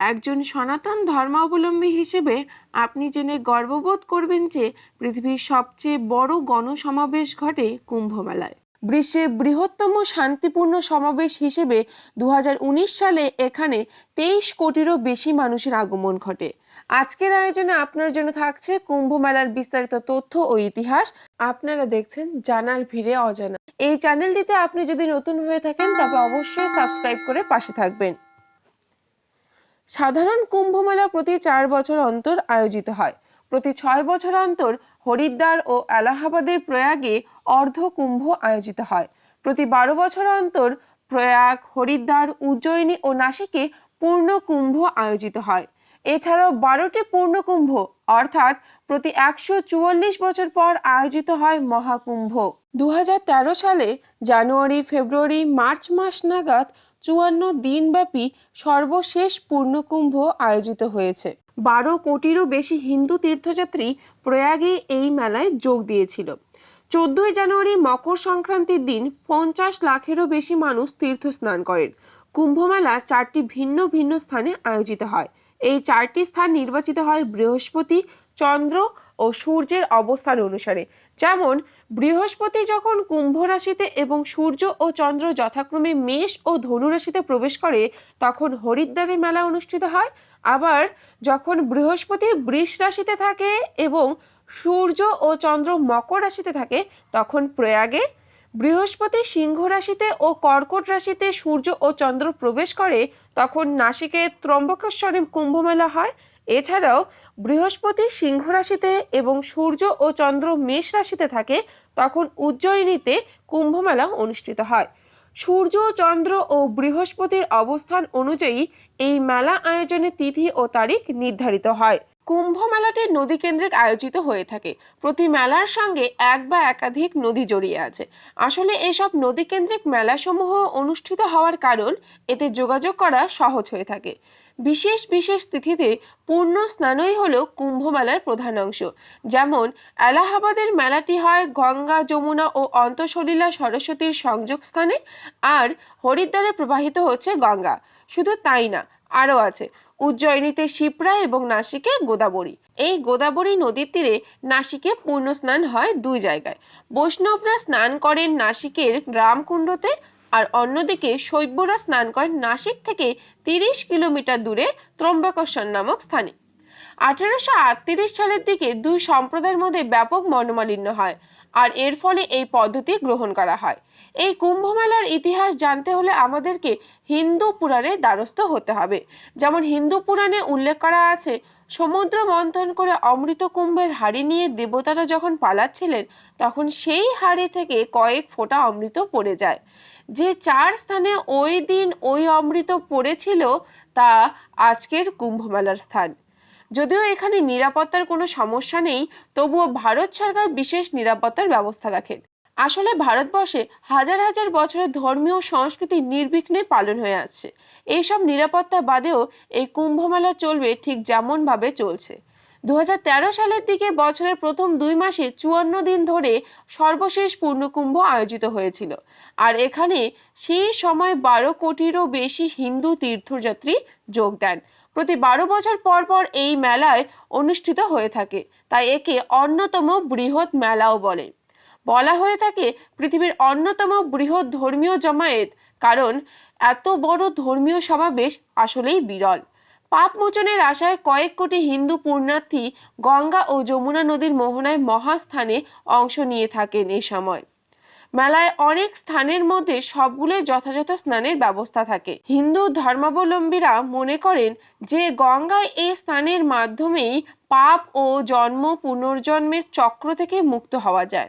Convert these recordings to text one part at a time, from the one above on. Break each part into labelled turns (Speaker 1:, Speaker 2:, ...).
Speaker 1: একজন সনাতন ধর্মাবলম্বী হিসেবে আপনি জেনে গর্ববোধ করবেন যে পৃথিবীর সবচেয়ে বড় গণসমাবেশ ঘটে কুম্ভমেলায়। বিশ্বের বৃহত্তম শান্তিপূর্ণ সমাবেশ হিসেবে দু হাজার উনিশ সালে এখানে তেইশ কোটিরও বেশি মানুষের আগমন ঘটে। আজকের আয়োজনে আপনার জন্য থাকছে কুম্ভ মেলার বিস্তারিত তথ্য ও ইতিহাস। আপনারা দেখছেন জানার ভিড়ে অজানা। এই চ্যানেলটিতে আপনি যদি নতুন হয়ে থাকেন তবে অবশ্যই সাবস্ক্রাইব করে পাশে থাকবেন। সাধারণ কুম্ভ মেলা প্রতি চার বছর অন্তর আয়োজিত হয়। প্রতি ছয় বছর অন্তর হরিদ্বার ও এলাহাবাদের প্রয়াগে অর্ধ কুম্ভ আয়োজিত হয়। প্রতি বারো বছর অন্তর প্রয়াগ, হরিদ্বার, উজ্জয়িনী ও নাসিকে পূর্ণ কুম্ভ আয়োজিত হয়। এছাড়াও বারোটি পূর্ণকুম্ভ অর্থাৎ প্রতি একশো চুয়াল্লিশ বছর পর আয়োজিত হয় মহাকুম্ভ। দু হাজার তেরো সালে জানুয়ারি, ফেব্রুয়ারি, মার্চ মাস নাগাদ চুয়ান্ন দিনব্যাপী সর্বশেষ পূর্ণকুম্ভ আয়োজিত হয়েছে। বারো কোটিরও বেশি হিন্দু তীর্থযাত্রী প্রয়াগে এই মেলায় যোগ দিয়েছিল। চোদ্দই জানুয়ারি মকর সংক্রান্তির দিন পঞ্চাশ লাখেরও বেশি মানুষ তীর্থ স্নান করেন। কুম্ভমেলা চারটি ভিন্ন ভিন্ন স্থানে আয়োজিত হয়। এই চারটি স্থান নির্বাচিত হয় বৃহস্পতি, চন্দ্র ও সূর্যের অবস্থান অনুসারে। যেমন বৃহস্পতি যখন কুম্ভ রাশিতে এবং সূর্য ও চন্দ্র যথাক্রমে মেষ ও ধনু রাশিতে প্রবেশ করে, তখন হরিদ্বারে মেলা অনুষ্ঠিত হয়। আবার যখন বৃহস্পতি বৃষ রাশিতে থাকে এবং সূর্য ও চন্দ্র মকর রাশিতে থাকে, তখন প্রয়াগে বৃহস্পতি সিংহ রাশিতে ও কর্কট রাশিতে সূর্য ও চন্দ্র প্রবেশ করে, তখন নাসিকে ত্রম্বকেশ্বরে কুম্ভমেলা হয়। এছাড়াও বৃহস্পতি সিংহ রাশিতে এবং সূর্য ও চন্দ্র মেষ রাশিতে থাকে, তখন উজ্জয়িনীতে কুম্ভমেলা অনুষ্ঠিত হয়। সূর্য, চন্দ্র ও বৃহস্পতির অবস্থান অনুযায়ী এই মেলা আয়োজনের তিথি ও তারিখ নির্ধারিত হয়। কুম্ভ মেলাটি নদী কেন্দ্রিক আয়োজিত হয়ে থাকে। প্রতি মেলার সঙ্গে এক বা একাধিক নদী জড়িয়ে আছে। আসলে এসব নদী কেন্দ্রিক মেলাসমূহ অনুষ্ঠিত হওয়ার কারণ এতে যোগাযোগ করা সহজ হয়ে থাকে। বিশেষ বিশেষ তিথিতে পূর্ণ স্নানই হল কুম্ভ মেলার প্রধান অংশ। যেমন, এলাহাবাদের মেলাটি হয় গঙ্গা, যমুনা ও অন্তঃসলীলা সরস্বতীর সংযোগ স্থানে আর হরিদ্বারে প্রবাহিত হচ্ছে গঙ্গা। শুধু তাই না, আরও আছে। উজ্জয়িনীতে শিপ্রা এবং নাসিকে গোদাবরী। এই গোদাবরী নদীর তীরে নাসিকে পূর্ণ স্নান হয় দুই জায়গায়। বৈষ্ণবরা স্নান করেন নাসিকের রামকুণ্ডতে আর অন্যদিকে শৈব্যরা স্নান করেন নাসিক থেকে তিরিশ কিলোমিটার দূরে ত্রম্বাকর্ষণ নামক স্থানে। আঠেরোশো সালের দিকে দুই সম্প্রদায়ের মধ্যে ব্যাপক মনোমালিন্য হয়, আর এর ফলে এই পদ্ধতি গ্রহণ করা হয়। এই কুম্ভ মেলার ইতিহাস জানতে হলে আমাদেরকে হিন্দু পুরাণের দ্বারস্থ হতে হবে। যেমন হিন্দু পুরাণে উল্লেখ করা আছে, সমুদ্র মন্থন করে অমৃত কুম্ভের হাড়ি নিয়ে দেবতারা যখন পালাচ্ছিলেন, তখন সেই হাড়ি থেকে কয়েক ফোঁটা অমৃত পড়ে যায়। যে চার স্থানে ওই দিন ওই অমৃত পড়েছিল, তা আজকের কুম্ভ মেলার স্থান। যদিও এখানে নিরাপত্তার কোনো সমস্যা নেই, তবুও ভারত সরকার বিশেষ নিরাপত্তার ব্যবস্থা রাখেন। আসলে ভারতবর্ষে হাজার হাজার বছরের ধর্মীয় সংস্কৃতি নির্বিঘ্নে পালন হয়ে আছে। এইসব নিরাপত্তা বাদেও এই কুম্ভমেলা চলবে ঠিক যেমনভাবে চলছে। দু হাজার তেরো সালের দিকে বছরের প্রথম দুই মাসে চুয়ান্ন দিন ধরে সর্বশেষ পূর্ণকুম্ভ আয়োজিত হয়েছিল। আর এখানে সেই সময় বারো কোটিরও বেশি হিন্দু তীর্থযাত্রী যোগ দেন। প্রতি বারো বছর পর পর এই মেলায় অনুষ্ঠিত হয়ে থাকে। তাই একে অন্যতম বৃহৎ মেলাও বলে। বলা হয়ে থাকে, পৃথিবীর অন্যতম বৃহৎ ধর্মীয় জমায়েত, কারণ এত বড় ধর্মীয় সমাবেশ আসলেই বিরল। পাপ মোচনের আশায় কয়েক কোটি হিন্দু পুণ্যার্থী গঙ্গা ও যমুনা নদীর মোহনায় মহাস্থানে অংশ নিয়ে থাকেন এ সময়। মেলায় অনেক স্থানের মধ্যে সবগুলোই যথাযথ স্নানের ব্যবস্থা থাকে। হিন্দু ধর্মাবলম্বীরা মনে করেন যে গঙ্গায় এই স্নানের মাধ্যমেই পাপ ও জন্ম পুনর্জন্মের চক্র থেকে মুক্ত হওয়া যায়।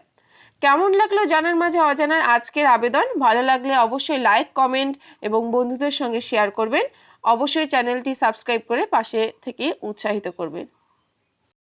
Speaker 1: কেমন লাগল জানার মাঝে অজানার আজকের আবেদন? ভালো লাগলে অবশ্যই লাইক, কমেন্ট এবং বন্ধুদের সঙ্গে শেয়ার করবেন। অবশ্যই চ্যানেলটি সাবস্ক্রাইব করে পাশে থেকে উৎসাহিত করবেন।